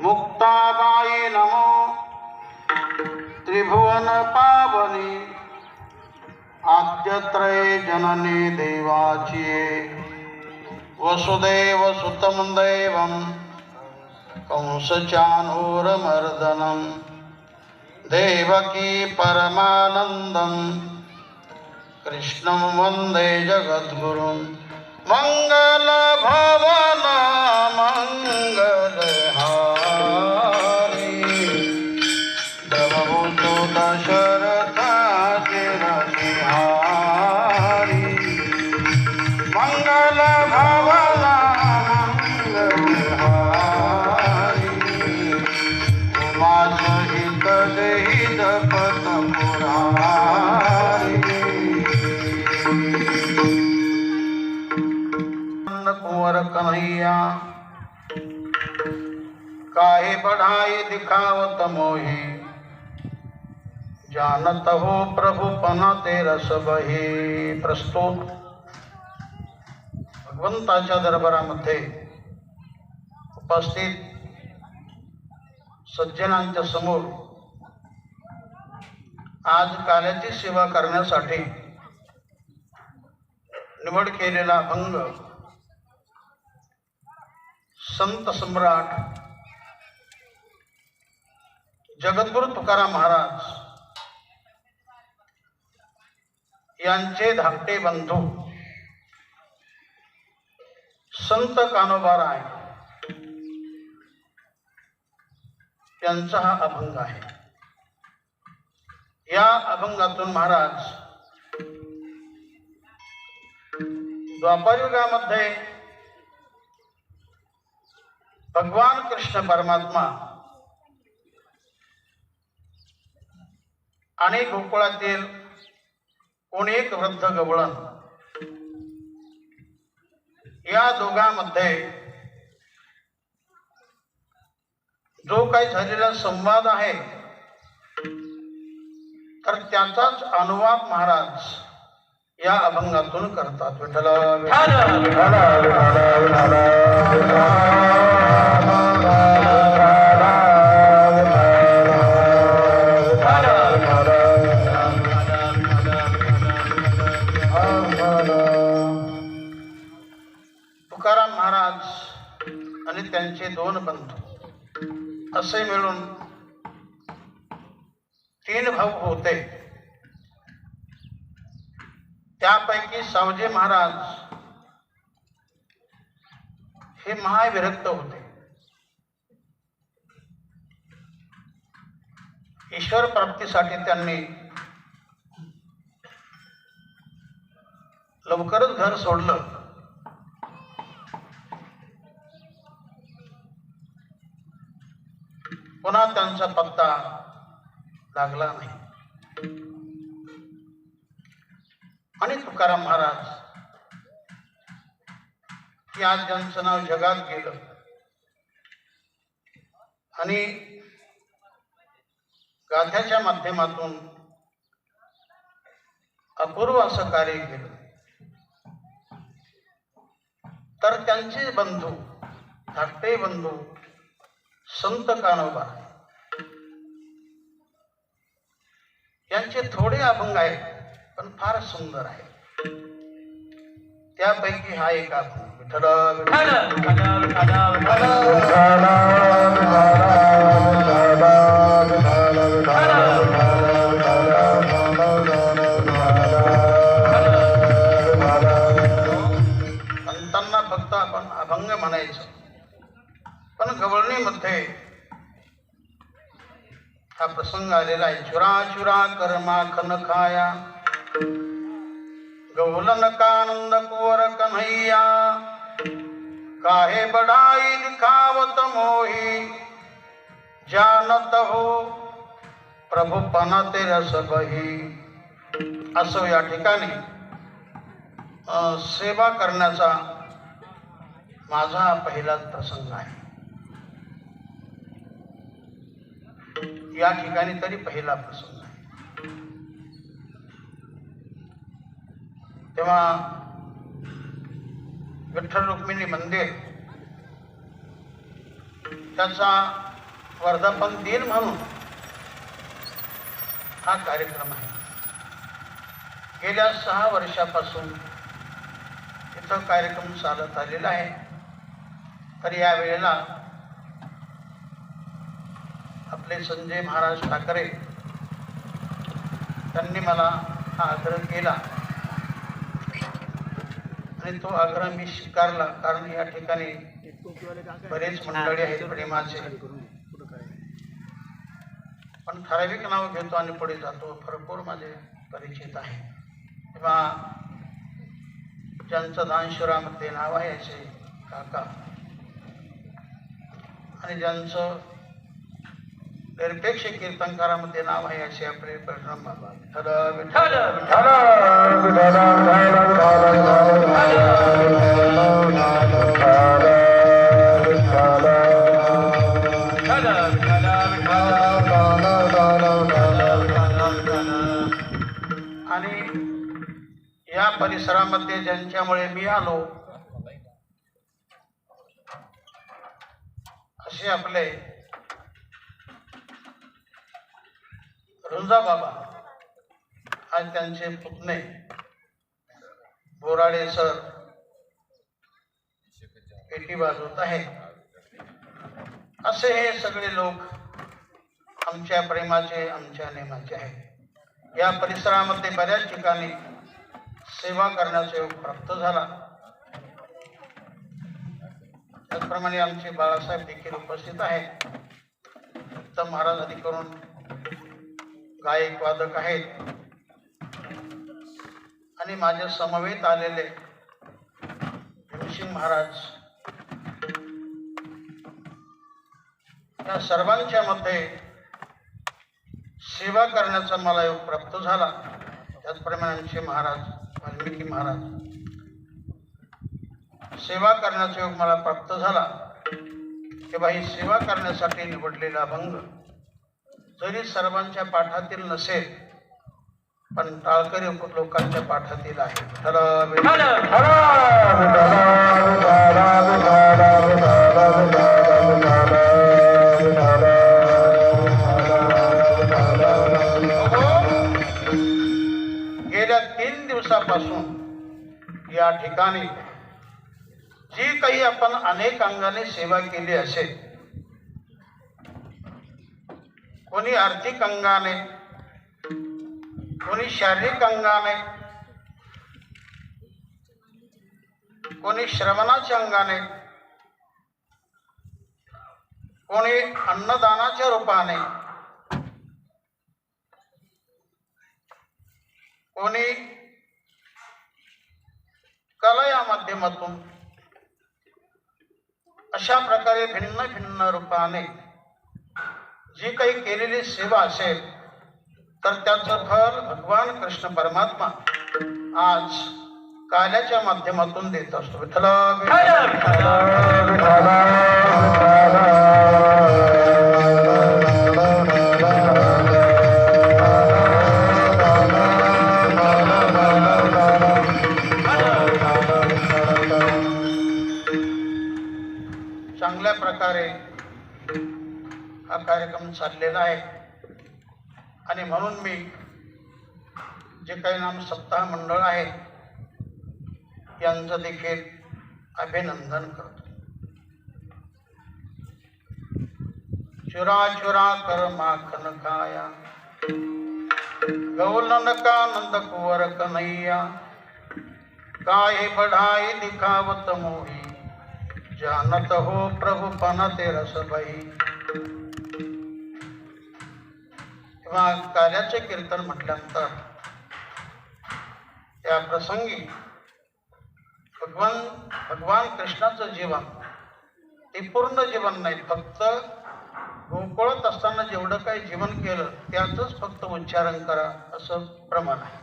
मुक्ताबाई नमो। त्रिभुवन पावनी। आद्यत्रये जननी देवाचिये। वसुदेव सुतम दैवम। देवकी परमानन्दं कृष्णं वन्दे जगद्गुरुं मङ्गलभवन मङ्गल कुंवर कन्हैया काहे बढ़ाए दिखावत मोही जानत हो प्रभु पना ते रस बहे प्रस्तुत भगवंताच्या दरबारामध्ये उपस्थित सज्जनांच्या समोर आज काल्याची सेवा करण्यासाठी निवड केलेला अभंग संत सम्राट जगद्गुरु तुकाराम महाराज यांचे धाकटे बंधू संत कानोबाराय यांचा हा अभंग आहे. या अभंगातून महाराज द्वापारयुगामध्ये भगवान कृष्ण परमात्मा आणि गोकुळातील कोणी एक वृद्ध गवळण या दोघांमध्ये जो काही झालेला संवाद आहे तर त्याचाच अनुवाद महाराज या अभंगातून करतात विठ्ठल. तुकाराम महाराज आणि त्यांचे दोन बंधू असे मिळून तीन भाऊ होते. त्यापैकी सावजी महाराज हे महाविरक्त होते. ईश्वर प्राप्तीसाठी त्यांनी लवकरच घर सोडलं. पुन्हा त्यांचा पत्ता लागला नाही. आणि तुकाराम महाराज की आज ज्यांचं नाव जगात गेलं. आणि गाथ्याच्या माध्यमातून अपूर्व असं कार्य केलं. तर त्यांचे बंधू धाकटे बंधू संत कानोबा यांचे थोडे अभंग आहेत. पण फार सुंदर आहे. त्यापैकी हा एक अभंग विठ्ठल विठ्ठल संतांना फक्त आपण अभंग म्हणायचो. पण गवळणीमध्ये हा प्रसंग आलेला आहे. चुरा चुरा कर्मा खन खाया. गौलनकानंद कुवर कन्हैया काहे बढाई दिखावत मोही? जानत हो प्रभु पनाते रस बही। असं या ठिकाणी सेवा करण्याचा माझा पहिलाच प्रसंग आहे. या ठिकाणी तरी पहिला प्रसंग. तेव्हा विठ्ठल रुक्मिणी मंदिर त्याचा वर्धापन दिन म्हणून हा कार्यक्रम आहे. गेल्या सहा वर्षापासून इथं कार्यक्रम चालत आलेला आहे. तर यावेळेला आपले संजय महाराज ठाकरे त्यांनी मला हा आग्रह केला. आणि तो आग्रह मी स्वीकारला कारण या ठिकाणी बरेच मंडळी आहेत प्रेमाचे. पण ठराविक नाव घेतो आणि पुढे जातो. भरपूर माझे परिचित आहे किंवा ज्यांचं दानशुरामध्ये नाव आहे असे काका. आणि ज्यांचं निरपेक्ष कीर्तनकारामध्ये नाव आहे असे आपले परिणाम बाबा. विठ्ठल, विठ्ठल, आणि या परिसरामध्ये ज्यांच्यामुळे मी आलो असे आपले रुंजा बाबा आज त्यांचे पुतणे. बोराडे सर पेटी वाजवत आहे असे हे सगळे लोक आमच्या प्रेमाचे आमच्या नेमाचे आहेत. या परिसरामध्ये बऱ्याच ठिकाणी सेवा करण्याचा योग प्राप्त झाला. त्याचप्रमाणे आमचे बाळासाहेब देखील उपस्थित आहेत. तर महाराज अधिकरून करून गायक वादक आहेत. आणि माझ्या समवेत आलेले भीमसिंग महाराज. या सर्वांच्या मध्ये सेवा करण्याचा मला योग प्राप्त झाला. त्याचप्रमाणे आमचे महाराज वाल्मिकी महाराज. सेवा करण्याचा योग मला प्राप्त झाला. तेव्हा ही सेवा करण्यासाठी निवडलेला अभंग जरी सर्वांच्या पाठातील नसेल पण टाळकरी लोकांच्या पाठातील आहे. गेल्या तीन दिवसापासून या ठिकाणी जी काही आपण अनेक अंगाने सेवा केली असेल कोणी आर्थिक अंगाने कोणी शारीरिक अंगाने कोणी श्रवणाच्या अंगाने कोणी अन्नदानाच्या रूपाने कोणी कला या माध्यमातून अशा प्रकारे भिन्न भिन्न रूपाने जी काही केलेली सेवा असेल तर त्याचं फल भगवान कृष्ण परमात्मा आज काल्याच्या माध्यमातून देत असतो. विठ्ठल, चांगल्या प्रकारे हा कार्यक्रम चाललेला आहे. आणि म्हणून मी जे काही नाम सप्ताह मंडळ आहे यांचं देखील अभिनंदन करतो. चुरा चुरा कर माखन खाया गौलन का नंद कुंवर कन्हैया. काय बढ़ाई दिखावत मोही. जानत हो प्रभु पन रस बाई किंवा कार्याचे कीर्तन म्हटल्यानंतर त्या प्रसंगी भगवान भगवान कृष्णाचं जीवन ते पूर्ण जीवन नाही फक्त गोकुळत असताना जेवढं काही जीवन केलं त्याचंच फक्त उच्चारण करा असं प्रमाण आहे.